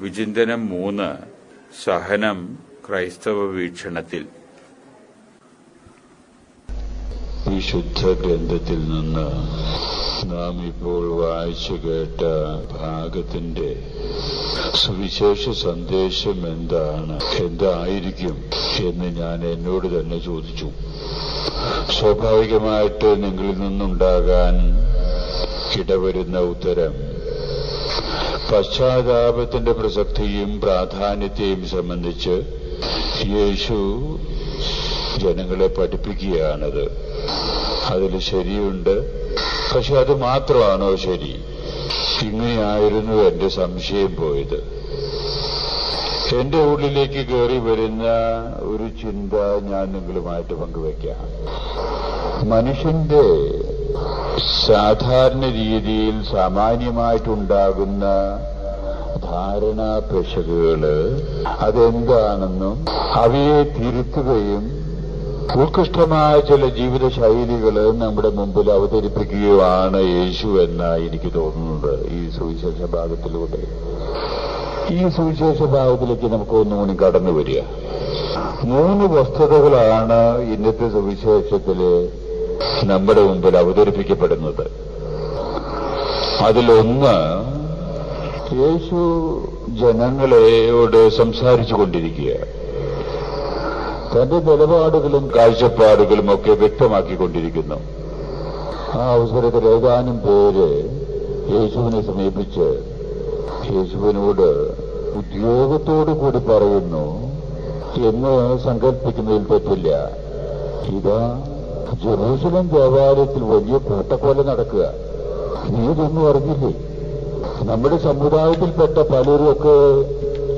വിചിന്തനം മൂന്ന് സഹനം ക്രൈസ്തവ വീക്ഷണത്തിൽ. വിശുദ്ധ ഗ്രന്ഥത്തിൽ നിന്ന് നാം ഇപ്പോൾ വായിച്ചു കേട്ട ഭാഗത്തിന്റെ സുവിശേഷ സന്ദേശം എന്താണ്? എന്തായിരിക്കും എന്ന് ഞാൻ എന്നോട് തന്നെ ചോദിച്ചു. സ്വാഭാവികമായിട്ട് നിങ്ങളിൽ നിന്നുണ്ടാകാൻ ഇടവരുന്ന ഉത്തരം പശ്ചാത്താപത്തിന്റെ പ്രസക്തിയും പ്രാധാന്യത്തെയും സംബന്ധിച്ച് യേശു ജനങ്ങളെ പഠിപ്പിക്കുകയാണത്. അതിൽ ശരിയുണ്ട്. പക്ഷെ അത് മാത്രമാണോ ശരി? ഇങ്ങനെയായിരുന്നു എന്റെ സംശയം പോയത്. എന്റെ ഉള്ളിലേക്ക് കയറി വരുന്ന ഒരു ചിന്ത ഞാൻ നിങ്ങളുമായിട്ട് പങ്കുവയ്ക്കാം. മനുഷ്യന്റെ സാധാരണ രീതിയിൽ സാമാന്യമായിട്ടുണ്ടാകുന്ന ധാരണാ പെശകുകൾ അതെന്താണെന്നും അവയെ തിരുത്തുകയും ഉത്കൃഷ്ടമായ ചില ജീവിത ശൈലികൾ നമ്മുടെ മുമ്പിൽ അവതരിപ്പിക്കുകയാണ് യേശു എന്ന എനിക്ക് തോന്നുന്നത് ഈ സുവിശേഷ ഭാഗത്തിലൂടെ. ഈ സുവിശേഷ ഭാഗത്തിലേക്ക് നമുക്ക് ഒന്നുകൂടി കടന്നു വരിക. മൂന്ന് വസ്തുതകളാണ് ഇന്നത്തെ സുവിശേഷത്തിൽ നമ്മുടെ മുമ്പിൽ അവതരിപ്പിക്കപ്പെടുന്നത്. അതിലൊന്ന് യേശു ജനങ്ങളെയോട് സംസാരിച്ചു കൊണ്ടിരിക്കുക. തന്റെ നിലപാടുകളും കാഴ്ചപ്പാടുകളും ഒക്കെ വ്യക്തമാക്കിക്കൊണ്ടിരിക്കുന്നു ആ അവസരത്തിൽ ഏതാനും പേര് യേശുവിനെ സമീപിച്ച് യേശുവിനോട് ഉദ്യോഗത്തോടു കൂടി പറയുന്നു എന്ന് സങ്കല്പിക്കുന്നതിൽ തെറ്റില്ല. ഇതാ ജെറൂസലം ദേവാലയത്തിൽ വലിയ കൂട്ടക്കൊല നടക്കുക. ഇതൊന്നും അറിഞ്ഞില്ലേ? നമ്മുടെ സമുദായത്തിൽപ്പെട്ട പലരുമൊക്കെ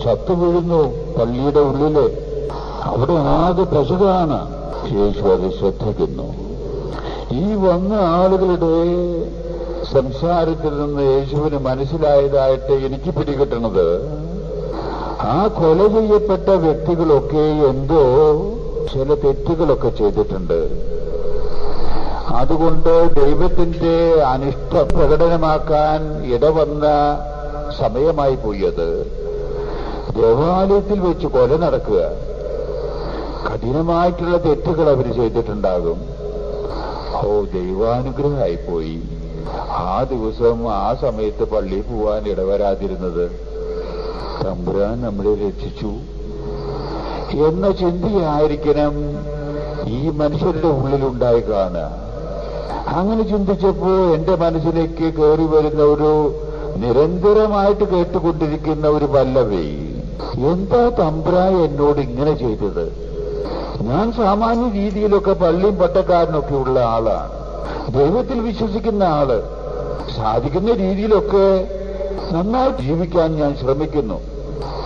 ചത്തു വീഴുന്നു പള്ളിയുടെ ഉള്ളിൽ. അവിടെ ആകെ പശുതാണ് യേശു അത് ശ്രദ്ധിക്കുന്നു. ഈ വന്ന ആളുകളുടെ സംസാരത്തിൽ നിന്ന് യേശുവിന് മനസ്സിലായതായിട്ട് എനിക്ക് പിടികിട്ടണത് ആ കൊല ചെയ്യപ്പെട്ട വ്യക്തികളൊക്കെ എന്തോ ചില തെറ്റുകളൊക്കെ ചെയ്തിട്ടുണ്ട്. അതുകൊണ്ട് ദൈവത്തിന്റെ അനിഷ്ട പ്രകടനമാക്കാൻ ഇടവന്ന സമയമായി പോയത്. ദേവാലയത്തിൽ വെച്ച് കൊല നടക്കുക. കഠിനമായിട്ടുള്ള തെറ്റുകൾ അവർ ചെയ്തിട്ടുണ്ടാകും. ഓ ദൈവാനുഗ്രഹമായിപ്പോയി. ആ ദിവസം ആ സമയത്ത് പള്ളിയിൽ പോവാൻ ഇടവരാതിരുന്നത് തമ്പുരാൻ നമ്മളെ രക്ഷിച്ചു. എന്ന ചിന്തയായിരിക്കണം ഈ മനുഷ്യരുടെ ഉള്ളിലുണ്ടായി കാണുക. അങ്ങനെ ചിന്തിച്ചപ്പോ എന്റെ മനസ്സിലേക്ക് കയറി വരുന്ന ഒരു നിരന്തരമായിട്ട് കേട്ടുകൊണ്ടിരിക്കുന്ന ഒരു പല്ലവി. എന്താ തമ്പ്രായ എന്നോട് ഇങ്ങനെ ചെയ്തത്? ഞാൻ സാമാന്യ രീതിയിലൊക്കെ പള്ളിയും പട്ടക്കാരനൊക്കെ ഉള്ള ആളാണ്. ദൈവത്തിൽ വിശ്വസിക്കുന്ന ആൾ. സാധിക്കുന്ന രീതിയിലൊക്കെ നന്നായി ജീവിക്കാൻ ഞാൻ ശ്രമിക്കുന്നു.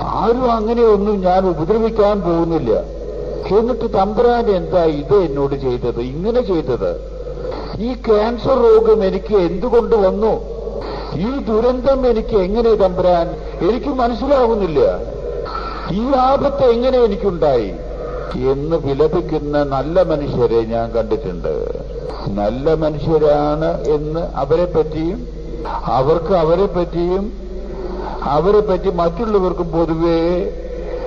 ആരും അങ്ങനെയൊന്നും ഞാൻ ഉപദ്രവിക്കാൻ പോകുന്നില്ല. എന്നിട്ട് തമ്പ്രാൻ എന്താ ഇത് എന്നോട് ചെയ്തത്? ഇങ്ങനെ ചെയ്തത്? ഈ ക്യാൻസർ രോഗം എനിക്ക് എന്തുകൊണ്ട് വന്നു? ഈ ദുരന്തം എനിക്ക് എങ്ങനെ തമ്പരാൻ? എനിക്ക് മനസ്സിലാവുന്നില്ല. ഈ ആപത്ത് എങ്ങനെ എനിക്കുണ്ടായി? എന്ന് വിലപിക്കുന്ന നല്ല മനുഷ്യരെ ഞാൻ കണ്ടിട്ടുണ്ട്. നല്ല മനുഷ്യരാണ് എന്ന് അവരെ പറ്റിയും അവർക്ക് അവരെ പറ്റിയും അവരെ പറ്റി മറ്റുള്ളവർക്കും പൊതുവേ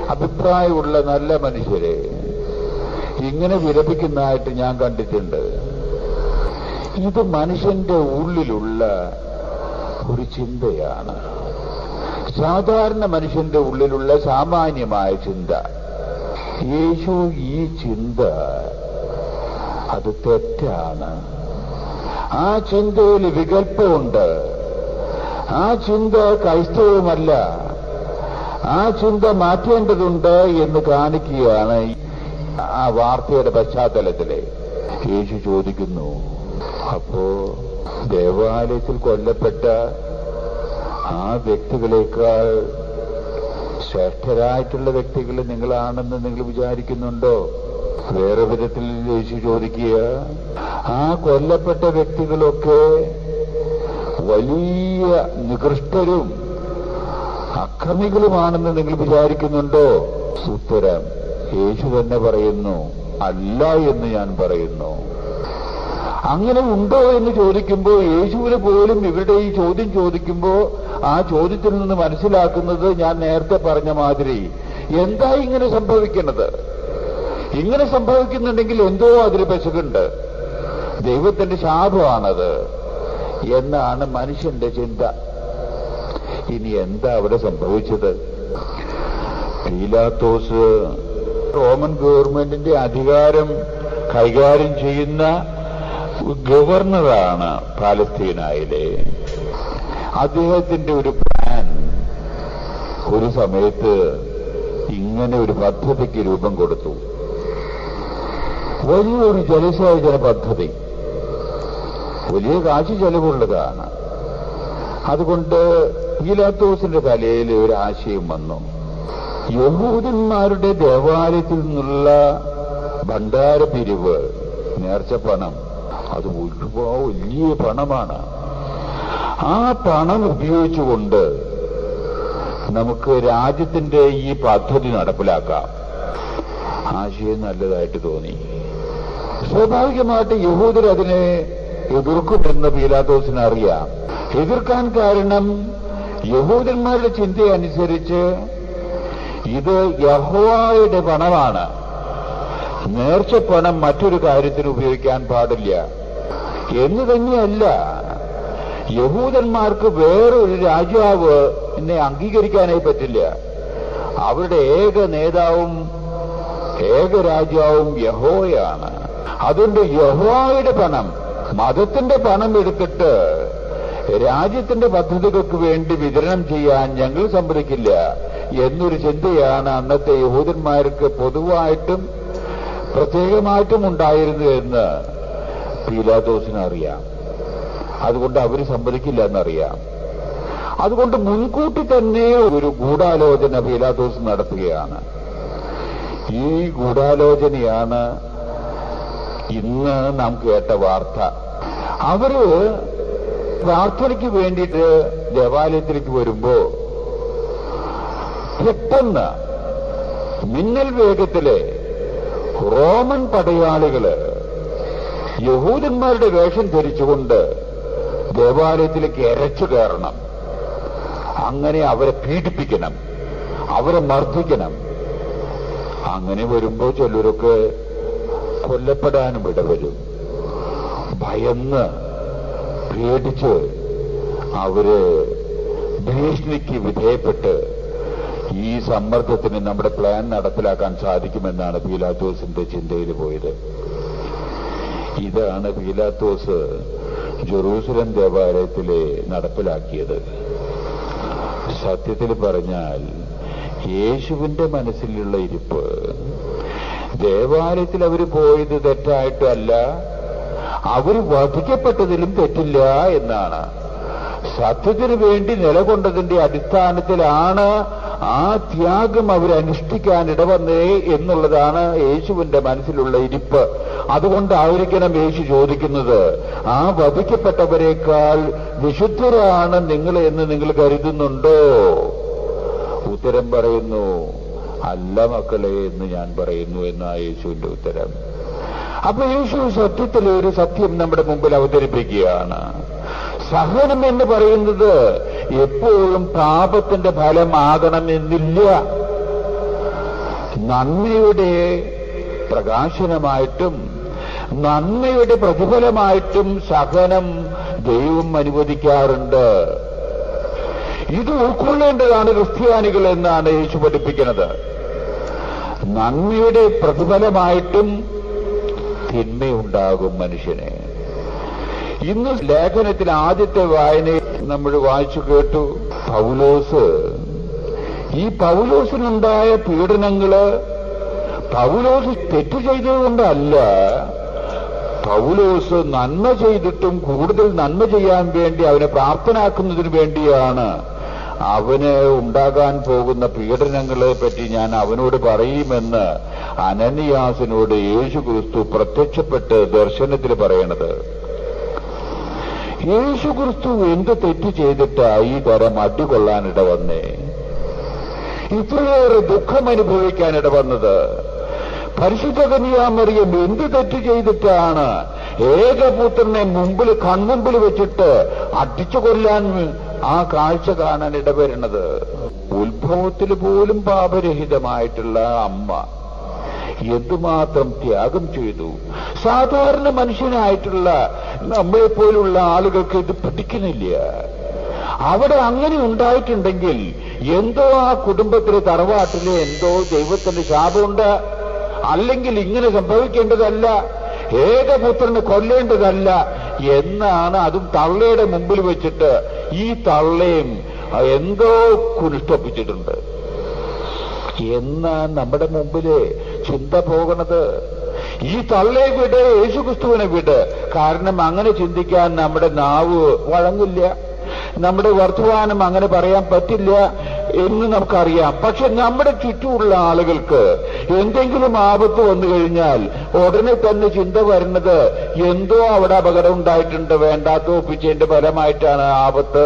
അഭിപ്രായമുള്ള നല്ല മനുഷ്യരെ. ഇങ്ങനെ വിലപിക്കുന്നതായിട്ട് ഞാൻ കണ്ടിട്ടുണ്ട്. ഇത് മനുഷ്യന്റെ ഉള്ളിലുള്ള ഒരു ചിന്തയാണ്. സാധാരണ മനുഷ്യന്റെ ഉള്ളിലുള്ള സാമാന്യമായ ചിന്ത. യേശു ഈ ചിന്ത അത് തെറ്റാണ്. ആ ചിന്തയിൽ വികല്പമുണ്ട്. ആ ചിന്ത ക്രൈസ്തവമല്ല. ആ ചിന്ത മാറ്റേണ്ടതുണ്ട് എന്ന് കാണിക്കുകയാണ് ആ വാർത്തയുടെ പശ്ചാത്തലത്തിലെ. യേശു ചോദിക്കുന്നു അപ്പോ ദേവാലയത്തിൽ കൊല്ലപ്പെട്ട ആ വ്യക്തികളെക്കാൾ ശ്രേഷ്ഠരായിട്ടുള്ള വ്യക്തികൾ നിങ്ങളാണെന്ന് നിങ്ങൾ വിചാരിക്കുന്നുണ്ടോ? വേറെ വിധത്തിൽ യേശു ചോദിക്കുക ആ കൊല്ലപ്പെട്ട വ്യക്തികളൊക്കെ വലിയ നികൃഷ്ടരും അക്രമികളുമാണെന്ന് നിങ്ങൾ വിചാരിക്കുന്നുണ്ടോ? ഉത്തരം യേശു തന്നെ പറയുന്നു അല്ല എന്ന് ഞാൻ പറയുന്നു. അങ്ങനെ ഉണ്ടോ എന്ന് ചോദിക്കുമ്പോൾ യേശുവിന് പോലും ഇവരുടെ ഈ ചോദ്യം ചോദിക്കുമ്പോൾ ആ ചോദ്യത്തിൽ നിന്ന് മനസ്സിലാക്കുന്നത് ഞാൻ നേരത്തെ പറഞ്ഞ മാതിരി എന്താ ഇങ്ങനെ സംഭവിക്കുന്നത്? ഇങ്ങനെ സംഭവിക്കുന്നുണ്ടെങ്കിൽ എന്തോ അതിൽ പെശകുണ്ട്. ദൈവത്തിന്റെ ശാപമാണത് എന്നാണ് മനുഷ്യന്റെ ചിന്ത. ഇനി എന്താ അവിടെ സംഭവിച്ചത്? പീലാത്തോസ് റോമൻ ഗവൺമെന്റിന്റെ അധികാരം കൈകാര്യം ചെയ്യുന്ന ഗവർണറാണ് പാലസ്തീനായിലെ. അദ്ദേഹത്തിന്റെ ഒരു പ്ലാൻ ഒരു സമയത്ത് ഇങ്ങനെ ഒരു പദ്ധതിക്ക് രൂപം കൊടുത്തു. വലിയൊരു ജലസേചന പദ്ധതി. വലിയ കാശ് ചെലവുള്ളതാണ്. അതുകൊണ്ട് പീലാത്തോസിന്റെ തലയിൽ ഒരു ആശയം വന്നു. യഹൂദന്മാരുടെ ദേവാലയത്തിൽ നിന്നുള്ള ഭണ്ഡാര പിരിവ് നേർച്ച പണം അത് ഒരുപാട് വലിയ പണമാണ്. ആ പണം ഉപയോഗിച്ചുകൊണ്ട് നമുക്ക് രാജ്യത്തിന്റെ ഈ പദ്ധതി നടപ്പിലാക്കാം. ആശയം നല്ലതായിട്ട് തോന്നി. സ്വാഭാവികമായിട്ട് യഹൂദർ അതിനെ എതിർക്കുമെന്ന് പീലാത്തോസിന് അറിയാം. എതിർക്കാൻ കാരണം യഹൂദന്മാരുടെ ചിന്തയനുസരിച്ച് ഇത് യഹോവയുടെ പണമാണ്. നേർച്ച പണം മറ്റൊരു കാര്യത്തിന് ഉപയോഗിക്കാൻ പാടില്ല. എന്ന് തന്നെയല്ല. യഹൂദന്മാർക്ക് വേറൊരു രാജാവ് എന്നെ അംഗീകരിക്കാനായി പറ്റില്ല. അവരുടെ ഏക നേതാവും ഏക രാജാവും യഹോയാണ് അതുകൊണ്ട് യഹോയുടെ പണം മതത്തിന്റെ പണം എടുത്തിട്ട് രാജ്യത്തിന്റെ പദ്ധതികൾക്ക് വേണ്ടി വിതരണം ചെയ്യാൻ ഞങ്ങൾ സമ്മതിക്കില്ല എന്നൊരു ചിന്തയാണ് അന്നത്തെ യഹൂദന്മാർക്ക് പൊതുവായിട്ടും പ്രത്യേകമായിട്ടും ഉണ്ടായിരുന്നു എന്ന് പീലാദോസിന് അറിയാം അതുകൊണ്ട് അവർ സമ്മതിക്കില്ല എന്നറിയാം അതുകൊണ്ട് മുൻകൂട്ടി തന്നെ ഒരു ഗൂഢാലോചന പീലാദോസ് നടത്തുകയാണ്. ഈ ഗൂഢാലോചനയാണ് ഇന്ന് നാം കേട്ട വാർത്ത. അവർ പ്രാർത്ഥനയ്ക്ക് വേണ്ടിയിട്ട് ദേവാലയത്തിലേക്ക് വരുമ്പോ പെട്ടെന്ന് മിന്നൽ വേഗത്തിലെ റോമൻ പടയാളികൾ യഹൂദന്മാരുടെ വേഷം ധരിച്ചുകൊണ്ട് ദേവാലയത്തിലേക്ക് എരച്ചു കയറണം. അങ്ങനെ അവരെ പീഡിപ്പിക്കണം. അവരെ മർദ്ദിക്കണം. അങ്ങനെ വരുമ്പോ ചിലരൊക്കെ കൊല്ലപ്പെടാനും ഇടവരും ഭയന്ന് പേടിച്ച് അവർ ഭീഷണിക്ക് വിധേയപ്പെട്ട് ഈ സമ്മർദ്ദത്തിന് നമ്മുടെ പ്ലാൻ നടപ്പിലാക്കാൻ സാധിക്കുമെന്നാണ് പീലാത്തോസിന്റെ ചിന്തയിൽ പോയത്. ഇതാണ് പീലാത്തോസ് ജെറൂസലം ദേവാലയത്തിലെ നടപ്പിലാക്കിയത്. സത്യത്തിൽ പറഞ്ഞാൽ യേശുവിന്റെ മനസ്സിലുള്ള ഇരിപ്പ്. ദേവാലയത്തിൽ അവർ പോയത് തെറ്റായിട്ടല്ല അവർ വധിക്കപ്പെട്ടതിലും തെറ്റില്ല എന്നാണ്. സത്യത്തിന് വേണ്ടി നിലകൊണ്ടതിന്റെ അടിസ്ഥാനത്തിലാണ് ആ ത്യാഗം അവരനുഷ്ഠിക്കാൻ ഇടവന്നേ എന്നുള്ളതാണ് യേശുവിന്റെ മനസ്സിലുള്ള ഇരിപ്പ്. അതുകൊണ്ടായിരിക്കണം യേശു ചോദിക്കുന്നത് ആ വധിക്കപ്പെട്ടവരെക്കാൾ വിശുദ്ധരാണ് നിങ്ങൾ എന്ന് നിങ്ങൾ കരുതുന്നുണ്ടോ? ഉത്തരം പറയുന്നു അല്ല മക്കളെ എന്ന് ഞാൻ പറയുന്നു എന്നാ യേശുവിന്റെ ഉത്തരം. അപ്പൊ യേശു സത്യത്തിൽ ഒരു സത്യം നമ്മുടെ മുമ്പിൽ അവതരിപ്പിക്കുകയാണ്. സഹനം എന്ന് പറയുന്നത് എപ്പോഴും പാപത്തിന്റെ ഫലമാകണമെന്നില്ല നന്മയുടെ പ്രകാശനമായിട്ടും നന്മയുടെ പ്രതിഫലമായിട്ടും സഹനം ദൈവം അനുവദിക്കാറുണ്ട്. ഇത് ഉൾക്കൊള്ളേണ്ടതാണ് ക്രിസ്ത്യാനികൾ എന്നാണ് യേശു പഠിപ്പിക്കുന്നത്. നന്മയുടെ പ്രതിഫലമായിട്ടും തിന്മയുണ്ടാകും മനുഷ്യനെ. ഇന്ന് ലേഖനത്തിൽ ആദ്യത്തെ വായന നമ്മൾ വായിച്ചു കേട്ടു പൗലോസ്. ഈ പൗലോസിനുണ്ടായ പീഡനങ്ങൾ പൗലോസ് തെറ്റ് ചെയ്തതുകൊണ്ടല്ല പൗലോസ് നന്മ ചെയ്തിട്ടും കൂടുതൽ നന്മ ചെയ്യാൻ വേണ്ടി അവനെ പ്രാപ്തനാക്കുന്നതിന് വേണ്ടിയാണ് അവന് ഉണ്ടാകാൻ പോകുന്ന പീഡനങ്ങളെ പറ്റി ഞാൻ അവനോട് പറയുമെന്ന് അനനിയാസിനോട് യേശു ക്രിസ്തു പ്രത്യക്ഷപ്പെട്ട് ദർശനത്തിൽ പറയണത്. യേശു ക്രിസ്തു എന്ത് തെറ്റ് ചെയ്തിട്ടാ ഈ തരം അടികൊള്ളാനിട വന്നേ? ഇത്രയേറെ ദുഃഖം അനുഭവിക്കാനിട വന്നത്? പരിശുദ്ധ കന്യാമറിയം എന്ത് തെറ്റ് ചെയ്തിട്ടാണ് ഏകപുത്രനെ മുമ്പിൽ കൺമുമ്പിൽ വെച്ചിട്ട് അടിച്ചു കൊല്ലാൻ ആ കാഴ്ച കാണാൻ ഇടവരുന്നത്. ഉത്ഭവത്തിൽ പോലും പാപരഹിതമായിട്ടുള്ള അമ്മ എന്തുമാത്രം ത്യാഗം ചെയ്തു. സാധാരണ മനുഷ്യനായിട്ടുള്ള നമ്മളെപ്പോലുള്ള ആളുകൾക്ക് ഇത് പിടിക്കുന്നില്ല. അവിടെ അങ്ങനെ ഉണ്ടായിട്ടുണ്ടെങ്കിൽ എന്തോ ആ കുടുംബത്തിലെ തറവാട്ടിലെ എന്തോ ദൈവത്തിന്റെ ശാപമുണ്ട്. അല്ലെങ്കിൽ ഇങ്ങനെ സംഭവിക്കേണ്ടതല്ല ഏകപുത്രനെ കൊല്ലേണ്ടതല്ല എന്നാണ് അതും തള്ളയുടെ മുമ്പിൽ വെച്ചിട്ട് ഈ തള്ളയും എന്തോ കുനിഷ്ടപ്പിച്ചിട്ടുണ്ട് എന്നാ നമ്മുടെ മുമ്പിൽ ചിന്ത പോകണത് ഈ തള്ളയെ വിട് യേശുക്രിസ്തുവിനെ വിട്. കാരണം അങ്ങനെ ചിന്തിക്കാൻ നമ്മുടെ നാവ് വഴങ്ങില്ല. നമ്മുടെ വർത്തമാനം അങ്ങനെ പറയാൻ പറ്റില്ല. എന്ന് നമുക്കറിയാം. പക്ഷെ നമ്മുടെ ചുറ്റുമുള്ള ആളുകൾക്ക് എന്തെങ്കിലും ആപത്ത് വന്നു കഴിഞ്ഞാൽ ഉടനെ തന്നെ ചിന്ത വരുന്നത് എന്തോ അവിടെ അപകടം ഉണ്ടായിട്ടുണ്ട് വേണ്ടാത്ത ഒപ്പിച്ചതിന്റെ ഫലമായിട്ടാണ് ആപത്ത്.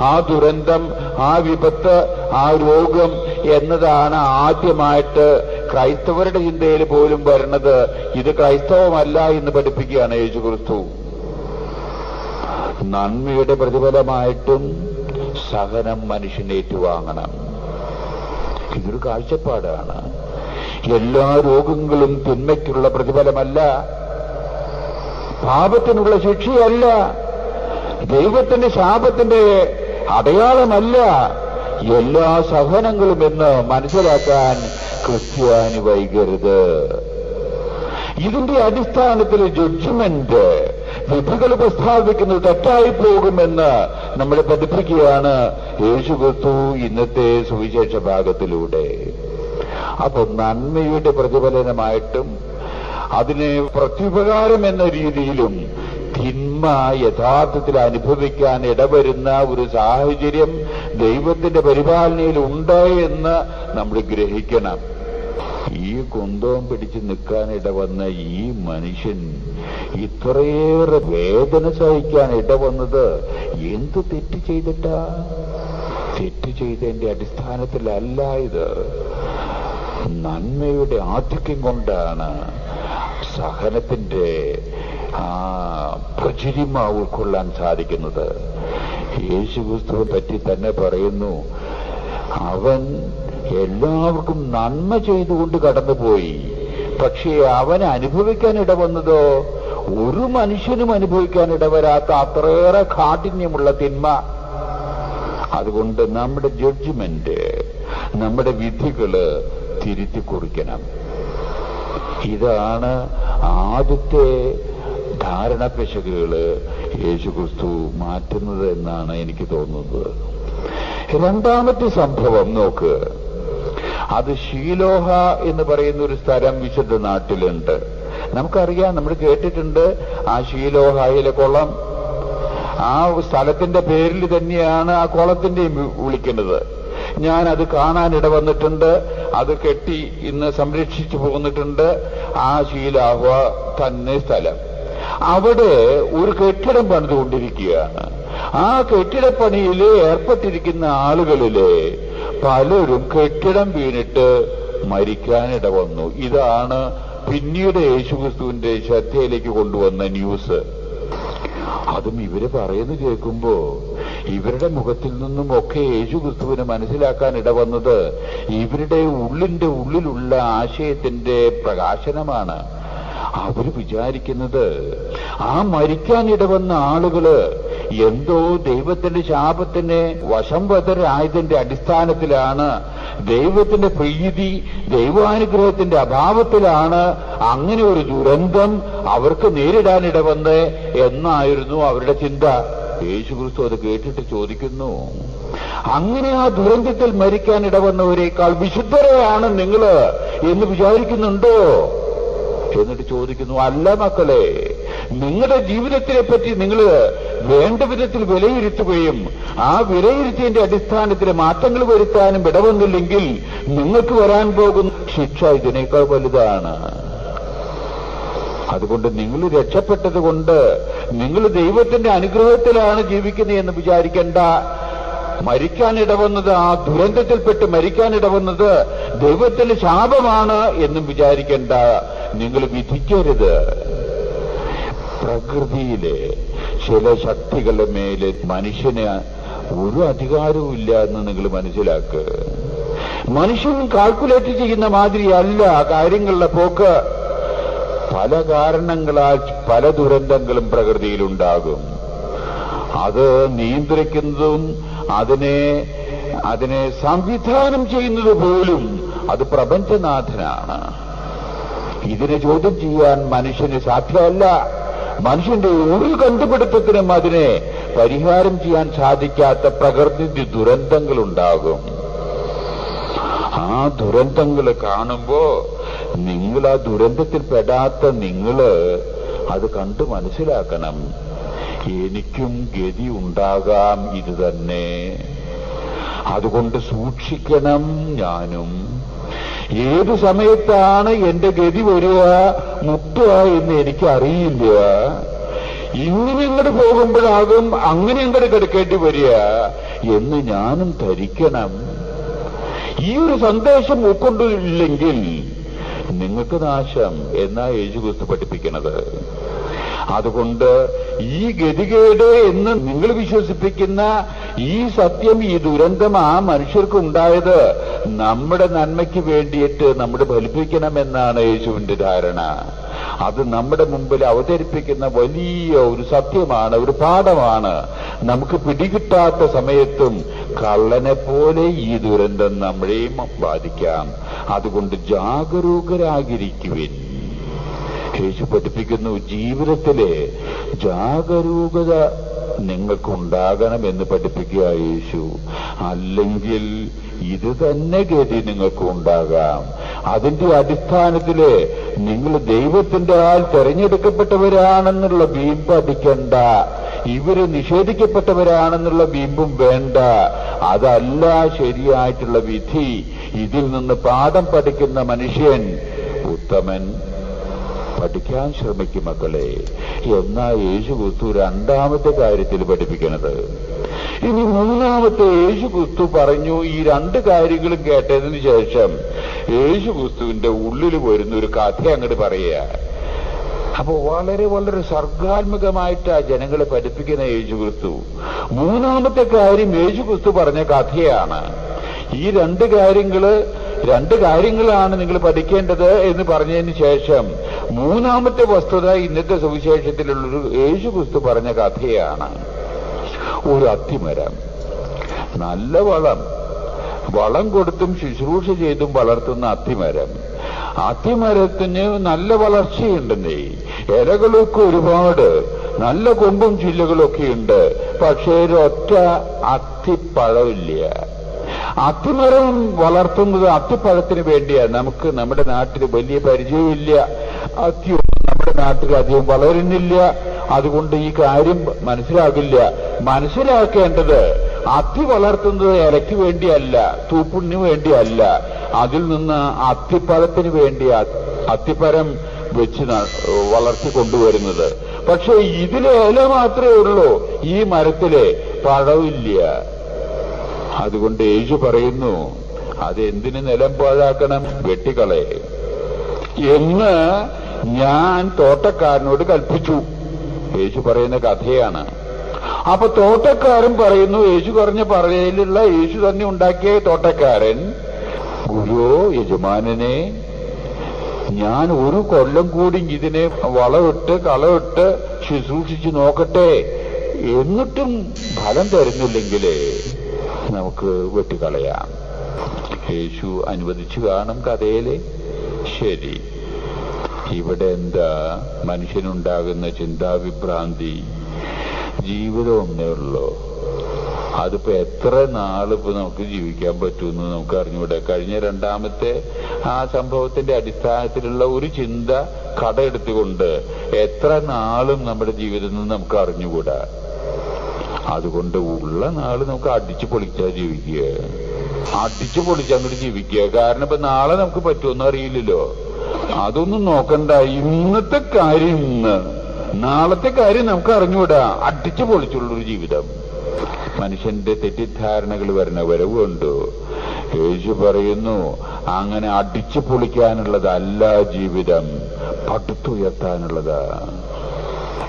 ആ ദുരന്തം ആ വിപത്ത് ആ രോഗം എന്നതാണ് ആദ്യമായിട്ട് ക്രൈസ്തവരുടെ ചിന്തയിൽ പോലും വരുന്നത്. ഇത് ക്രൈസ്തവമല്ല എന്ന് പഠിപ്പിക്കുകയാണ് യേശു ക്രിസ്തു. നന്മയുടെ പ്രതിഫലമായിട്ടും സഹനം മനുഷ്യനേറ്റുവാങ്ങണം ഇതൊരു കാഴ്ചപ്പാടാണ്. എല്ലാ രോഗങ്ങളും തിന്മയ്ക്കുള്ള പ്രതിഫലമല്ല. പാപത്തിനുള്ള ശിക്ഷയല്ല. ദൈവത്തിന്റെ ശാപത്തിന്റെ അടയാളമല്ല. എല്ലാ സഹനങ്ങളും എന്ന് മനസ്സിലാക്കാൻ ക്രിസ്ത്യാനി വൈകരുത്. ഇതിന്റെ അടിസ്ഥാനത്തിൽ ജഡ്ജ്മെന്റ് വിധികൾ പ്രസ്താവിക്കുന്നത് തെറ്റായി പോകുമെന്ന് നമ്മളെ പഠിപ്പിക്കുകയാണ് യേശു ക്രിസ്തു ഇന്നത്തെ സുവിശേഷ ഭാഗത്തിലൂടെ. അപ്പൊ നന്മയുടെ പ്രതിഫലനമായിട്ടും അതിനെ പ്രത്യുപകാരം എന്ന രീതിയിലും തിന്മ യഥാർത്ഥത്തിൽ അനുഭവിക്കാൻ ഇടവരുന്ന ഒരു സാഹചര്യം ദൈവത്തിന്റെ പരിപാലനയിൽ ഉണ്ട് എന്ന് നമ്മൾ ഗ്രഹിക്കണം. ഈ കുന്തവും പിടിച്ച് നിൽക്കാനിട വന്ന ഈ മനുഷ്യൻ ഇത്രയേറെ വേദന സഹിക്കാൻ ഇട വന്നത് എന്ത് തെറ്റ് ചെയ്തിട്ടാ? തെറ്റ് ചെയ്തതിന്റെ അടിസ്ഥാനത്തിലല്ല ഇത്. നന്മയുടെ ആധിക്യം കൊണ്ടാണ് സഹനത്തിന്റെ ആ പ്രചുരിമ ഉൾക്കൊള്ളാൻ സാധിക്കുന്നത്. യേശുക്രിസ്തുവിനെ പറ്റി തന്നെ പറയുന്നു അവൻ എല്ലാവർക്കും നന്മ ചെയ്തുകൊണ്ട് കടന്നുപോയി. പക്ഷേ അവൻ അനുഭവിക്കാൻ ഇടവന്നതോ? ഒരു മനുഷ്യനും അനുഭവിക്കാൻ ഇടവരാത്ത അത്രയേറെ കാഠിന്യമുള്ള തിന്മ. അതുകൊണ്ട് നമ്മുടെ ജഡ്ജ്മെന്റ് നമ്മുടെ വിധികൾ തിരുത്തി കുറിക്കണം. ഇതാണ് ആദ്യത്തെ ധാരണ പിശകുകൾ യേശുക്രിസ്തു മാറ്റുന്നത് എന്നാണ് എനിക്ക് തോന്നുന്നത്. രണ്ടാമത്തെ സംഭവം നോക്ക്. അത് ഷീലോഹ എന്ന് പറയുന്ന ഒരു സ്ഥലം വിശുദ്ധ നാട്ടിലുണ്ട്. നമുക്കറിയാം നമ്മൾ കേട്ടിട്ടുണ്ട് ആ ഷീലോഹയിലെ കുളം. ആ സ്ഥലത്തിന്റെ പേരിൽ തന്നെയാണ് ആ കുളത്തിന്റെ വിളിക്കുന്നത്. ഞാൻ അത് കാണാനിട വന്നിട്ടുണ്ട് അത് കെട്ടി ഇന്ന് സംരക്ഷിച്ചു പോന്നിട്ടുണ്ട്. ആ ശീലാഹ തന്നെ സ്ഥലം. അവിടെ ഒരു കെട്ടിടം പണിതുകൊണ്ടിരിക്കുകയാണ്. ആ കെട്ടിടപ്പണിയിൽ ഏർപ്പെട്ടിരിക്കുന്ന ആളുകളിലെ പലരും കെട്ടിടം വീണിട്ട് മരിക്കാനിട വന്നു ഇതാണ് പിന്നീട് യേശുക്രിസ്തുവിന്റെ ശ്രദ്ധയിലേക്ക് കൊണ്ടുവന്ന ന്യൂസ്. അതും ഇവർ പറയുന്നത് കേൾക്കുമ്പോ ഇവരുടെ മുഖത്തിൽ നിന്നും ഒക്കെ യേശു ക്രിസ്തുവിനെ മനസ്സിലാക്കാൻ ഇടവന്നത് ഇവരുടെ ഉള്ളിന്റെ ഉള്ളിലുള്ള ആശയത്തിന്റെ പ്രകാശനമാണ്. അവർ വിചാരിക്കുന്നത് ആ മരിക്കാൻ ഇടവന്ന ആളുകൾ എന്തോ ദൈവത്തിന്റെ ശാപത്തിന് വശംവതരായതിന്റെ അടിസ്ഥാനത്തിലാണ് ദൈവത്തിന്റെ പ്രീതി ദൈവാനുഗ്രഹത്തിന്റെ അഭാവത്തിലാണ് അങ്ങനെ ഒരു ദുരന്തം അവർക്ക് നേരിടാനിടവന്ന് എന്നായിരുന്നു അവരുടെ ചിന്ത. യേശുക്രിസ്തു അത് കേട്ടിട്ട് ചോദിക്കുന്നു അങ്ങനെ ആ ദുരന്തത്തിൽ മരിക്കാൻ ഇടവന്നവരെക്കാൾ വിശുദ്ധരെയാണ് നിങ്ങൾ എന്ന് വിചാരിക്കുന്നുണ്ടോ? എന്നിട്ട് ചോദിക്കുന്നു അല്ല മക്കളെ നിങ്ങളുടെ ജീവിതത്തിനെ പറ്റി നിങ്ങൾ വേണ്ട വിധത്തിൽ വിലയിരുത്തുകയും ആ വിലയിരുത്തിയതിന്റെ അടിസ്ഥാനത്തിൽ മാറ്റങ്ങൾ വരുത്താനും ഇടവന്നില്ലെങ്കിൽ നിങ്ങൾക്ക് വരാൻ പോകുന്ന ശിക്ഷ ഇതിനേക്കാൾ വലുതാണ്. അതുകൊണ്ട് നിങ്ങൾ രക്ഷപ്പെട്ടത് കൊണ്ട് നിങ്ങൾ ദൈവത്തിന്റെ അനുഗ്രഹത്തിലാണ് ജീവിക്കുന്നത് എന്ന് വിചാരിക്കേണ്ട. മരിക്കാനിടവന്നത് ആ ദുരന്തത്തിൽപ്പെട്ട് മരിക്കാനിടവന്നത് ദൈവത്തിന്റെ ശാപമാണ് എന്നും വിചാരിക്കേണ്ട. നിങ്ങൾ വിധിക്കരുത്. പ്രകൃതിയിലെ ചില ശക്തികളുടെ മേലെ മനുഷ്യന് ഒരു അധികാരവും ഇല്ല എന്ന് നിങ്ങൾ മനസ്സിലാക്കുക മനുഷ്യൻ കാൽക്കുലേറ്റ് ചെയ്യുന്ന മാതിരിയല്ല കാര്യങ്ങളുടെ പോക്ക്. പല കാരണങ്ങളാൽ പല ദുരന്തങ്ങളും പ്രകൃതിയിലുണ്ടാകും അത് നിയന്ത്രിക്കുന്നതും അതിനെ അതിനെ സംവിധാനം ചെയ്യുന്നത് പോലും അത് പ്രപഞ്ചനാഥനാണ്. ഇതിനെ ചോദ്യം ചെയ്യാൻ മനുഷ്യന് സാധ്യമല്ല. മനുഷ്യന്റെ ഒരു കണ്ടുപിടുത്തത്തിനും അതിനെ പരിഹാരം ചെയ്യാൻ സാധിക്കാത്ത പ്രകൃതി ദുരന്തങ്ങൾ ഉണ്ടാകും ആ ദുരന്തങ്ങൾ കാണുമ്പോ നിങ്ങൾ ആ ദുരന്തത്തിൽ പെടാത്ത നിങ്ങൾ അത് കണ്ടു മനസ്സിലാക്കണം. എനിക്കും ഗതി ഉണ്ടാകാം ഇത് തന്നെ. അതുകൊണ്ട് സൂക്ഷിക്കണം ഞാനും. ഏതു സമയത്താണ് എന്റെ ഗതി വരിക മുട്ടുക എന്ന് എനിക്ക് അറിയില്ല ഇങ്ങനെ ഇങ്ങോട്ട് പോകുമ്പോഴാകും അങ്ങനെ ഇങ്ങോട്ട് കിടക്കേണ്ടി വരിക എന്ന് ഞാനും ധരിക്കണം. ഈ ഒരു സന്ദേശം ഉൾക്കൊണ്ടില്ലെങ്കിൽ നിങ്ങൾക്ക് നാശം എന്നാ യേശുക്രിസ്തു പഠിപ്പിക്കുന്നത് അതുകൊണ്ട് ഈ ഗതികേട് എന്ന് നിങ്ങൾ വിശ്വസിപ്പിക്കുന്ന ഈ സത്യം ഈ ദുരന്തം ആ മനുഷ്യർക്ക് ഉണ്ടായത് നമ്മുടെ നന്മയ്ക്ക് വേണ്ടിയിട്ട് നമ്മുടെ ഫലിപ്പിക്കണമെന്നാണ് യേശുവിന്റെ ധാരണ. അത് നമ്മുടെ മുമ്പിൽ അവതരിപ്പിക്കുന്ന വലിയ ഒരു സത്യമാണ് ഒരു പാഠമാണ്. നമുക്ക് പിടികിട്ടാത്ത സമയത്തും കള്ളനെ പോലെ ഈ ദുരന്തം നമ്മളെയും ബാധിക്കാം. അതുകൊണ്ട് ജാഗരൂകരാകിരിക്കുവിൻ യേശു പഠിപ്പിക്കുന്നു. ജീവിതത്തിലെ ജാഗരൂകത നിങ്ങൾക്കുണ്ടാകണമെന്ന് പഠിപ്പിക്കുക യേശു. അല്ലെങ്കിൽ ഇത് തന്നെ ഗതി നിങ്ങൾക്ക് ഉണ്ടാകാം അതിന്റെ അടിസ്ഥാനത്തിൽ നിങ്ങൾ ദൈവത്തിന്റെ ആൾ തെരഞ്ഞെടുക്കപ്പെട്ടവരാണെന്നുള്ള ബീമ്പ് അടിക്കണ്ട. ഇവർ നിഷേധിക്കപ്പെട്ടവരാണെന്നുള്ള ബീമ്പും വേണ്ട. അതല്ല ശരിയായിട്ടുള്ള വിധി. ഇതിൽ നിന്ന് പാഠം പഠിക്കുന്ന മനുഷ്യൻ ഉത്തമൻ പഠിക്കാൻ ശ്രമിക്കും മക്കളെ. എന്നാ യേശു ക്രിസ്തു രണ്ടാമത്തെ കാര്യത്തിൽ പഠിപ്പിക്കണത്? ഇനി മൂന്നാമത്തെ യേശു ക്രിസ്തു പറഞ്ഞു ഈ രണ്ട് കാര്യങ്ങളും കേട്ടതിന് ശേഷം യേശു ക്രിസ്തുവിന്റെ ഉള്ളിൽ വരുന്ന ഒരു കഥ അങ്ങോട്ട് പറയുക. അപ്പൊ വളരെ വളരെ സർഗാത്മകമായിട്ടാ ജനങ്ങളെ പഠിപ്പിക്കുന്ന യേശു ക്രിസ്തു മൂന്നാമത്തെ കാര്യം യേശു ക്രിസ്തു പറഞ്ഞ കഥയാണ്. ഈ രണ്ട് കാര്യങ്ങൾ രണ്ട് കാര്യങ്ങളാണ് നിങ്ങൾ പഠിക്കേണ്ടത് എന്ന് പറഞ്ഞതിന് ശേഷം മൂന്നാമത്തെ വസ്തുത ഇന്നത്തെ സുവിശേഷത്തിലുള്ളൊരു യേശു ക്രിസ്തു പറഞ്ഞ കഥയാണ്. ഒരു അത്തിമരം. നല്ല വളം. വളം കൊടുത്തും ശുശ്രൂഷ ചെയ്തും വളർത്തുന്ന അത്തിമരം. അത്തിമരത്തിന് നല്ല വളർച്ചയുണ്ടെന്നേ. ഇലകളൊക്കെ ഒരുപാട്. നല്ല കൊമ്പും ചില്ലകളൊക്കെ ഉണ്ട്. പക്ഷേ ഒരൊറ്റ അത്തിപ്പഴമില്ല. അത്തിമരം വളർത്തുന്നത് അത്തിപ്പഴത്തിന് വേണ്ടിയാണ് നമുക്ക് നമ്മുടെ നാട്ടിൽ വലിയ പരിചയമില്ല അത്തിയൊന്നും നമ്മുടെ നാട്ടിൽ അധികം വളരുന്നില്ല. അതുകൊണ്ട് ഈ കാര്യം മനസ്സിലാകില്ല. മനസ്സിലാക്കേണ്ടത് അത്തി വളർത്തുന്നത് ഇലയ്ക്ക് വേണ്ടിയല്ല തൂപ്പുണ്ണിന് വേണ്ടിയല്ല. അതിൽ നിന്ന് അത്തിപ്പഴത്തിന് വേണ്ടി അത്തിപ്പരം വെച്ച് വളർത്തി കൊണ്ടുവരുന്നത്. പക്ഷേ ഇതിലെ ഇല മാത്രമേ ഉള്ളൂ. ഈ മരത്തിലെ പഴമില്ല അതുകൊണ്ട് യേശു പറയുന്നു അത് എന്തിന് നിലം പാഴാക്കണം വെട്ടിക്കളെ എന്ന് ഞാൻ തോട്ടക്കാരനോട് കൽപ്പിച്ചു. യേശു പറയുന്ന കഥയാണ്. അപ്പൊ തോട്ടക്കാരൻ പറയുന്നു യേശു പറഞ്ഞ പറയലുള്ള യേശു തന്നെ ഉണ്ടാക്കിയ തോട്ടക്കാരൻ ഗുരു യജമാനനെ ഞാൻ ഒരു കൊല്ലം കൂടി ഇതിനെ വളമിട്ട് കളമിട്ട് ശുശ്രൂഷിച്ച് നോക്കട്ടെ. എന്നിട്ടും ഫലം തരുന്നില്ലെങ്കിൽ നമുക്ക് വെട്ടിക്കളയാം. യേശു അനുവദിച്ചു കാണും കഥയിൽ. ശരി. ഇവിടെ എന്താ? മനുഷ്യനുണ്ടാകുന്ന ചിന്താവിഭ്രാന്തി. ജീവിതം ഒന്നേ ഉള്ളൂ. അതിപ്പോ എത്ര നാളിപ്പോ നമുക്ക് ജീവിക്കാൻ പറ്റുമെന്ന് നമുക്ക് അറിഞ്ഞൂടെ? കഴിഞ്ഞ രണ്ടാമത്തെ ആ സംഭവത്തിന്റെ അടിസ്ഥാനത്തിലുള്ള ഒരു ചിന്ത കടയെടുത്തുകൊണ്ട് എത്ര നാളും നമ്മുടെ ജീവിതത്തിൽ നമുക്ക് അറിഞ്ഞുകൂടാ? അതുകൊണ്ട് ഉള്ള നാൾ നമുക്ക് അടിച്ചു പൊളിച്ചാ ജീവിക്കുക. അടിച്ചു പൊളിച്ചങ്ങോട്ട് ജീവിക്കുക. കാരണം ഇപ്പൊ നാളെ നമുക്ക് പറ്റുമെന്ന് അറിയില്ലല്ലോ. അതൊന്നും നോക്കണ്ട. ഇന്നത്തെ കാര്യം ഇന്ന്. നാളത്തെ കാര്യം നമുക്ക് അറിഞ്ഞുകൂടാ. അടിച്ചു പൊളിച്ചുള്ളൊരു ജീവിതം. മനുഷ്യന്റെ തെറ്റിദ്ധാരണകൾ വരുന്ന വരവുണ്ട് യേശു പറയുന്നു അങ്ങനെ അടിച്ചു പൊളിക്കാനുള്ളതല്ല ജീവിതം. പടുത്തുയർത്താനുള്ളതാ.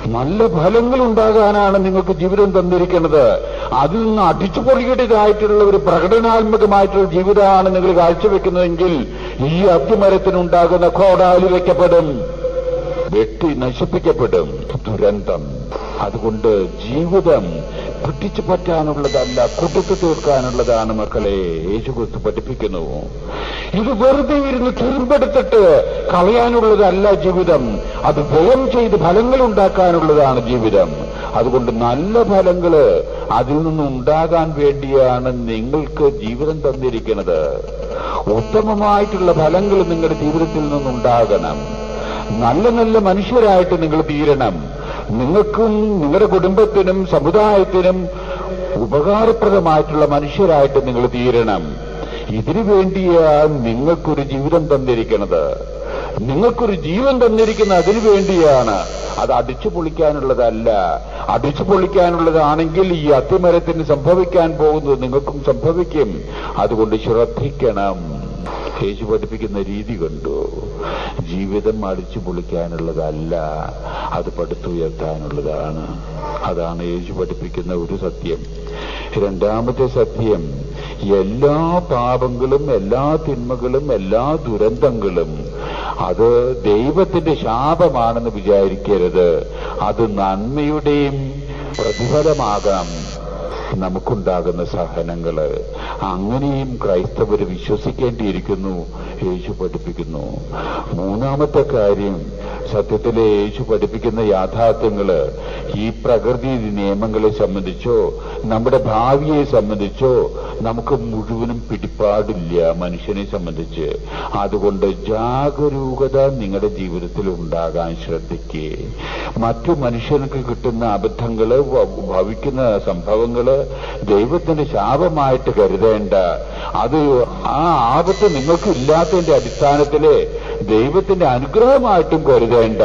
നല്ല ഫലങ്ങൾ ഉണ്ടാകാനാണ് നിങ്ങൾക്ക് ജീവിതം തന്നിരിക്കുന്നത്. അതിൽ നിന്ന് അടിച്ചു അടിച്ചുപൊളിയുടേതായിട്ടുള്ള ഒരു പ്രകടനാത്മകമായിട്ടുള്ള ജീവിതമാണ് നിങ്ങൾ കാഴ്ചവെക്കുന്നതെങ്കിൽ ഈ അത്തിമരത്തിനുണ്ടാകുന്ന കോടാലി വയ്ക്കപ്പെടും വെട്ടി നശിപ്പിക്കപ്പെടും. ദുരന്തം. അതുകൊണ്ട് ജീവിതം പിടിച്ചു പറ്റാനുള്ളതല്ല കൊടുത്തു തീർക്കാനുള്ളതാണ് മക്കളെ. യേശുക്രിസ്തു പഠിപ്പിക്കുന്നു. ഇത് വെറുതെ ഇരുന്ന് തുരുമ്പെടുത്തിട്ട് കളയാനുള്ളതല്ല ജീവിതം. അത് വ്യയം ചെയ്ത് ഫലങ്ങൾ ഉണ്ടാക്കാനുള്ളതാണ് ജീവിതം. അതുകൊണ്ട് നല്ല ഫലങ്ങൾ അതിൽ നിന്ന് ഉണ്ടാകാൻ വേണ്ടിയാണ് നിങ്ങൾക്ക് ജീവിതം തന്നിരിക്കുന്നത്. ഉത്തമമായിട്ടുള്ള ഫലങ്ങൾ നിങ്ങളുടെ ജീവിതത്തിൽ നിന്നുണ്ടാകണം. നല്ല നല്ല മനുഷ്യരായിട്ട് നിങ്ങൾ തീരണം. നിങ്ങൾക്കും നിങ്ങളുടെ കുടുംബത്തിനും സമുദായത്തിനും ഉപകാരപ്രദമായിട്ടുള്ള മനുഷ്യരായിട്ട് നിങ്ങൾ തീരണം. ഇതിനു വേണ്ടിയാണ് നിങ്ങൾക്കൊരു ജീവിതം തന്നിരിക്കുന്നത് നിങ്ങൾക്കൊരു ജീവൻ തന്നിരിക്കുന്ന അതിനു വേണ്ടിയാണ്. അത് അടിച്ചു പൊളിക്കാനുള്ളതല്ല. അടിച്ചു പൊളിക്കാനുള്ളതാണെങ്കിൽ ഈ അത്തിമരത്തിന് സംഭവിക്കാൻ പോകുന്നത് നിങ്ങൾക്കും സംഭവിക്കും. അതുകൊണ്ട് ശ്രദ്ധിക്കണം. യേശു പഠിപ്പിക്കുന്ന രീതി കണ്ടു. ജീവിതം അടിച്ചു പൊളിക്കാനുള്ളതല്ല അത് പടുത്തുയർത്താനുള്ളതാണ്. അതാണ് യേശു പഠിപ്പിക്കുന്ന ഒരു സത്യം. രണ്ടാമത്തെ സത്യം എല്ലാ പാപങ്ങളും എല്ലാ തിന്മകളും എല്ലാ ദുരന്തങ്ങളും അത് ദൈവത്തിന്റെ ശാപമാണെന്ന് വിചാരിക്കരുത്. അത് നന്മയുടെയും പ്രതിഫലമാകാം. നമുക്കുണ്ടാകുന്ന സഹനങ്ങൾ അങ്ങനെയും ക്രൈസ്തവർ വിശ്വസിക്കേണ്ടിയിരിക്കുന്നു. യേശു പഠിപ്പിക്കുന്നു. മൂന്നാമത്തെ കാര്യം സത്യത്തിലെ യേശു പഠിപ്പിക്കുന്ന യാഥാർത്ഥ്യങ്ങൾ ഈ പ്രകൃതി നിയമങ്ങളെ സംബന്ധിച്ചോ നമ്മുടെ ഭാവിയെ സംബന്ധിച്ചോ നമുക്ക് മുഴുവനും പിടിപ്പാടില്ല മനുഷ്യനെ സംബന്ധിച്ച്. അതുകൊണ്ട് ജാഗരൂകത നിങ്ങളുടെ ജീവിതത്തിൽ ഉണ്ടാകാൻ ശ്രദ്ധിക്കേ. മറ്റു മനുഷ്യർക്ക് കിട്ടുന്ന അബദ്ധങ്ങൾ ഭവിക്കുന്ന സംഭവങ്ങൾ ദൈവത്തിന്റെ ശാപമായിട്ട് കരുതേണ്ട. അത് ആ ആപത്ത് നിങ്ങൾക്ക് ഇല്ലാത്തതിന്റെ അടിസ്ഥാനത്തിൽ ദൈവത്തിന്റെ അനുഗ്രഹമായിട്ടും കരുതേണ്ട.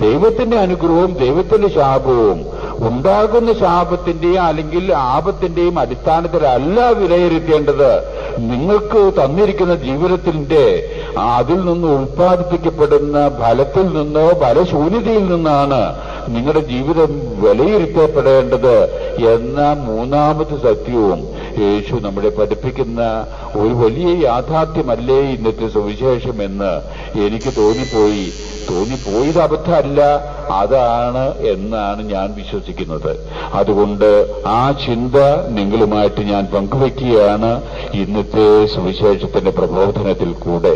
ദൈവത്തിന്റെ അനുഗ്രഹവും ദൈവത്തിന്റെ ശാപവും ഉണ്ടാകുന്ന ശാപത്തിന്റെയും അല്ലെങ്കിൽ ആപത്തിന്റെയും അടിസ്ഥാനത്തിലല്ല വിലയിരുത്തേണ്ടത്. നിങ്ങൾക്ക് തന്നിരിക്കുന്ന ജീവിതത്തിന്റെ അതിൽ നിന്ന് ഉൽപ്പാദിപ്പിക്കപ്പെടുന്ന ഫലത്തിൽ നിന്നോ ഫലശൂന്യതയിൽ നിന്നാണ് നിങ്ങളുടെ ജീവിതം വിലയിരുത്തപ്പെടേണ്ടത് എന്ന മൂന്നാമത്തെ സത്യവും യേശു നമ്മളെ പഠിപ്പിക്കുന്ന ഒരു വലിയ യാഥാർത്ഥ്യമല്ലേ ഇന്നത്തെ സുവിശേഷം എന്ന് എനിക്ക് തോന്നിപ്പോയി. തോന്നിപ്പോയത് അബദ്ധമല്ല. അതാണ് എന്നാണ് ഞാൻ വിശ്വസിക്കുന്നത്. അതുകൊണ്ട് ആ ചിന്ത നിങ്ങളുമായിട്ട് ഞാൻ പങ്കുവെക്കുകയാണ് ഇന്നത്തെ സുവിശേഷത്തിന്റെ പ്രബോധനത്തിൽ കൂടെ.